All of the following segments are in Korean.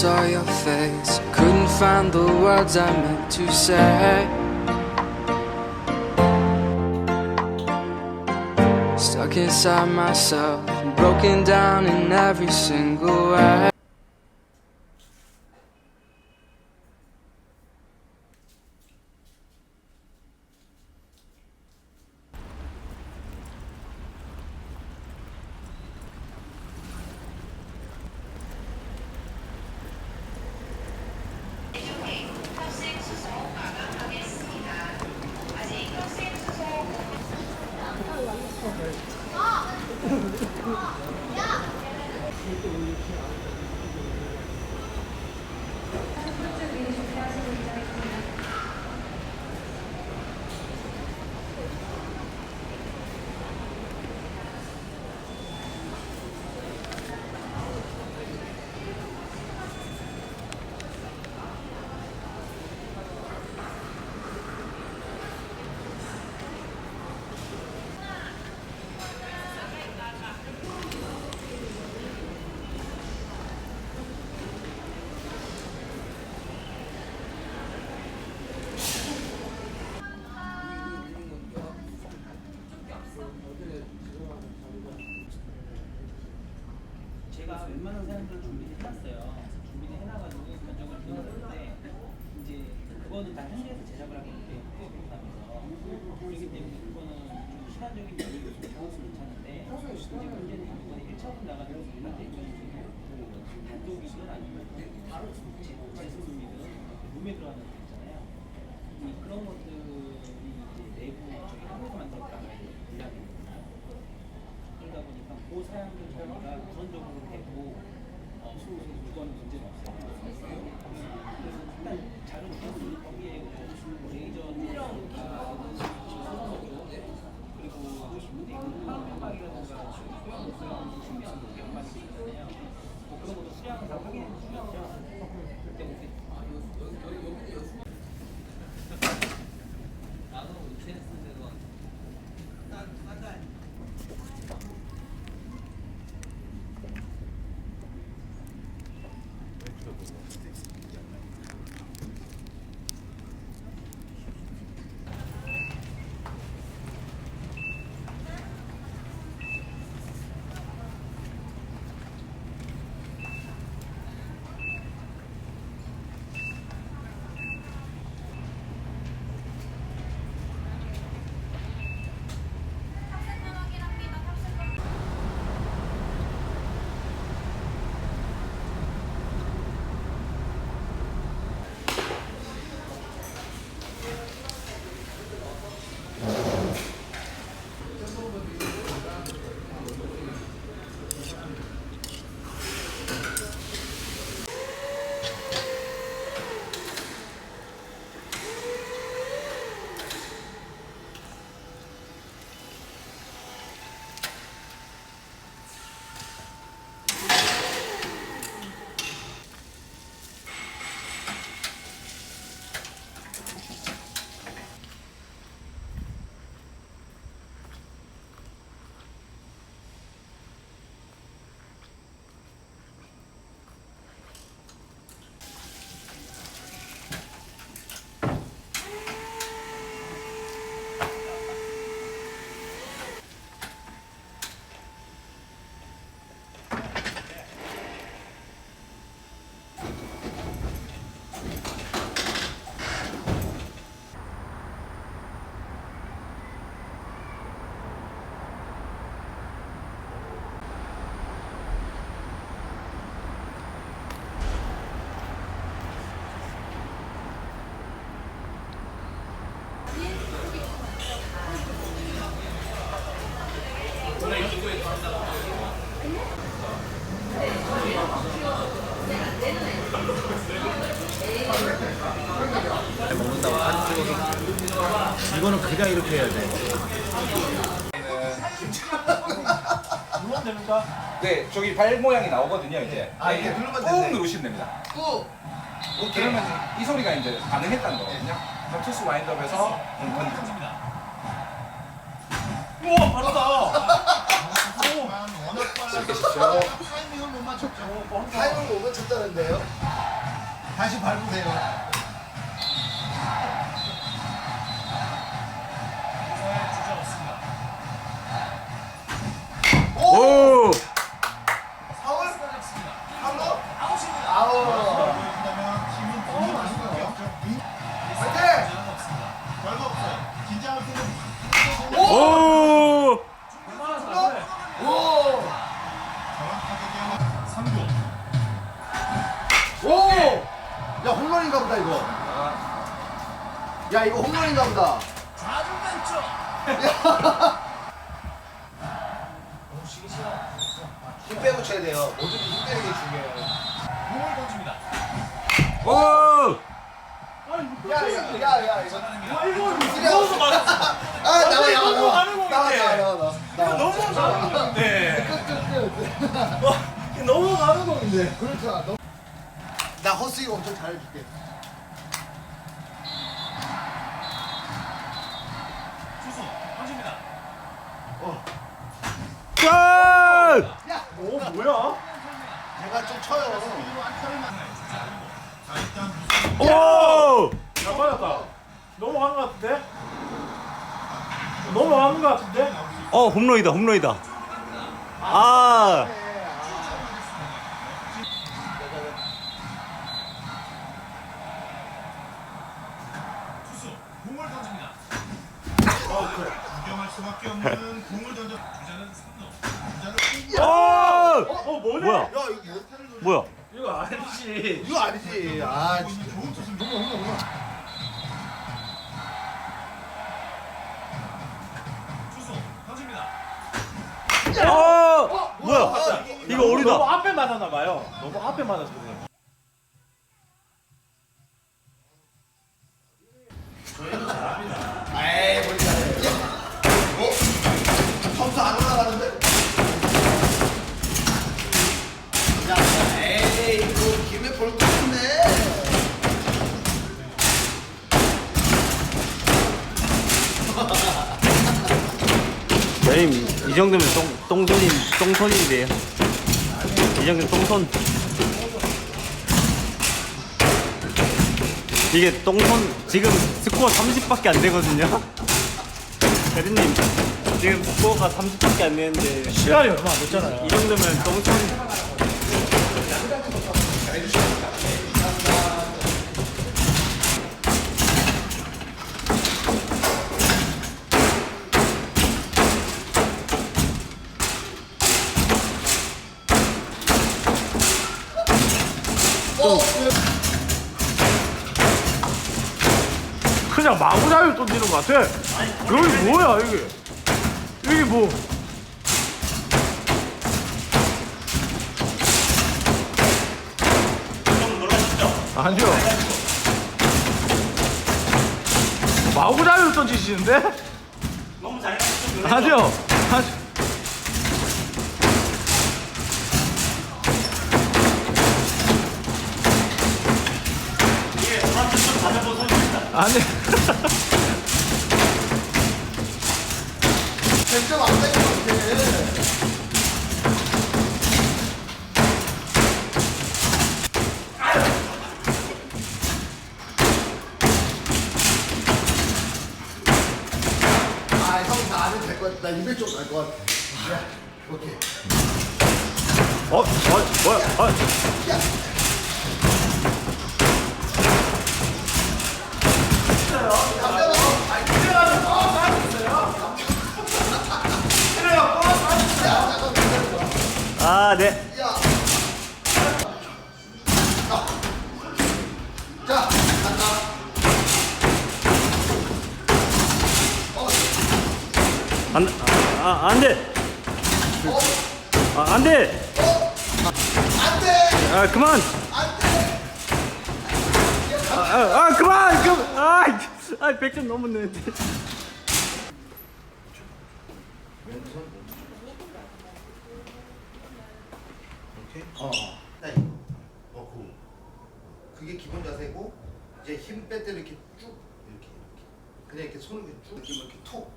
saw your face, couldn't find the words I meant to say. Stuck inside myself, broken down in every single way. 웬만한 사람들 준비를 해놨어요. 준비를 해놔가지고 견적을 드렸는데 이제 그거는 다 현지에서 제작을 하기 때문에 그렇기 때문에 그거는 좀 시간적인 여유가 좀 적어서 괜찮은데 이제 문제는 이번에 1차원 나가는 대표님이 단독이든 아니면 바로 재수님이든 룸에 들어가는 거 있잖아요. 이 그런 것들이 이제 내부 저희 한국에서 만든 드라마에 분량이거든요. 그러다 보니까 그 사양들 저희가 우선적으로 되고 어, 그거는 문제가 없어요. 그래서 일단 자료 주셨으니 거기에 뭐 레이저 촬영이나 그리고 근데 화학연락이라든가 수영 게 연관이 있잖아요. 뭐 그런 것도 수량을 다 확인해 주셨죠. 그때 이거는 그냥 이렇게 해야 돼. 네, 저기 발 모양이 나오거든요, 이제. 아, 네, 이렇게 누르면 꾹 되네. 누르시면 됩니다. 꾹. 그러면 이 소리가 이제 반응했다는 거거든요. 그럼 투스 와인드업에서 건드립니다. 우와 바로다. 오, 워낙 타이밍을 못 맞췄죠. 타이밍을 못 맞췄다는데요? 다시 밟으세요. 야 홈런인가 보다 이거. 야 이거 홈런인가 보다. 힘 빼고 쳐야 돼요. 모든 힘 빼는 게 중요해요. 공을 던집니다. 오! 야야야 이거. 너무 많았어. 아 나와 나와 나와. 나와 나와 나와 나와. 너무 잘하는데. 끝끝끝. 너무 많은 공인데. 그렇잖아. 너. 나 허스기 엄청 잘해줄게. 투수 던집니다. 골! 야, 오 뭐야? 내가 좀 쳐요. 오! 잘 맞았다. 넘어간 것 같은데? 넘어가는 것 같은데? 어, 홈런이다, 홈런이다. 아! 투수 공을 던집니다. 구경할 수밖에 없는 공을 던져 주자는 3루. 주자는 오! 어 뭐네? 뭐야? 야, 이거 뭐야? 이거 아니지. 이거 아니지. 아, 좋은 투수입니다. 투수 던집니다. 어! 뭐야? 이거 너무 오리다. 앞에 맞았나 봐요. 너무 앞에 맞았거든요. 정도면 똥, 똥손인, 똥손인데요. 이 정도면 똥손. 이게 똥손, 지금 스코어 30밖에 안 되거든요? 대리님, 지금 스코어가 30밖에 안 되는데, 시간이 얼마 안 됐잖아요. 이 정도면 똥손. 그냥 마구잡이 던지는 것 같아. 여기 뭐야 이게? 이게 뭐? 아니요. 마구잡이 던지시는데? 너무 잘했어. 아니요. 아니. 아니. 100점 안 되는 것 같아. 아, 형, 나안 해도 될것 같아. 나 200점 갈것 같아. 야, 오케이. 어? 어? 뭐야? 어? 아, 네. 안, 아, 안 돼. 아, 안 돼. 아, 그만. 아, 아, 아 그만. 그, 아, 아, 100점 넘었는데. 오케이? 어. 네. 어, 그. 그게 기본 자세고 이제 힘 뺄때 이렇게 쭉 이렇게 이렇게. 그냥 이렇게 손을 이렇게 쭉 이렇게 이렇게 툭.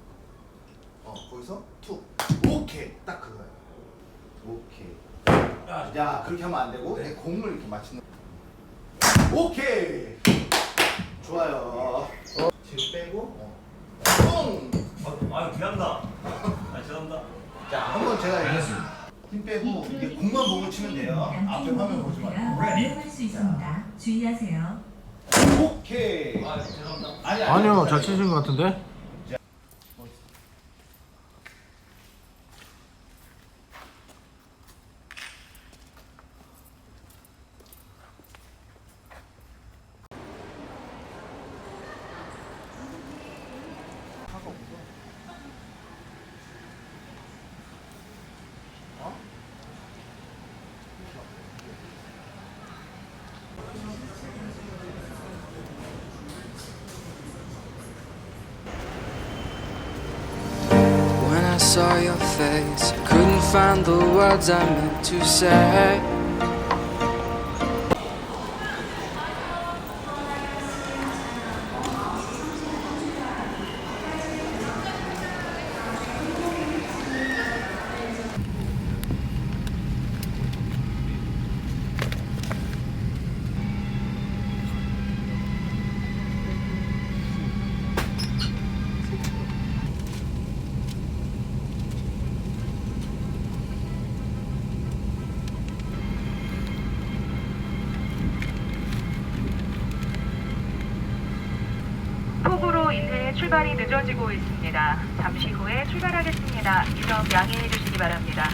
어, 거기서 툭. 오케이. 딱 그거야. 오케이. 야 그렇게 하면 안 되고 내 공을 이렇게 맞추는. 오케이. 좋아요. 어. 뒤로 빼고. 어. 뽕. 아유 미안합니다. 아 죄송합니다. 자 한번 제가 이렇게 힘 빼고 이게 공만 보고 치면 돼요. 앞에 화면 보지 말고. 위험할 수 있습니다. 주의하세요. 오케이. 아 죄송합니다. 아니 아니요 잘 치신 것 같은데 saw your face, couldn't find the words I meant to say. 출발이 늦어지고 있습니다. 잠시 후에 출발하겠습니다. 이점 양해해 주시기 바랍니다.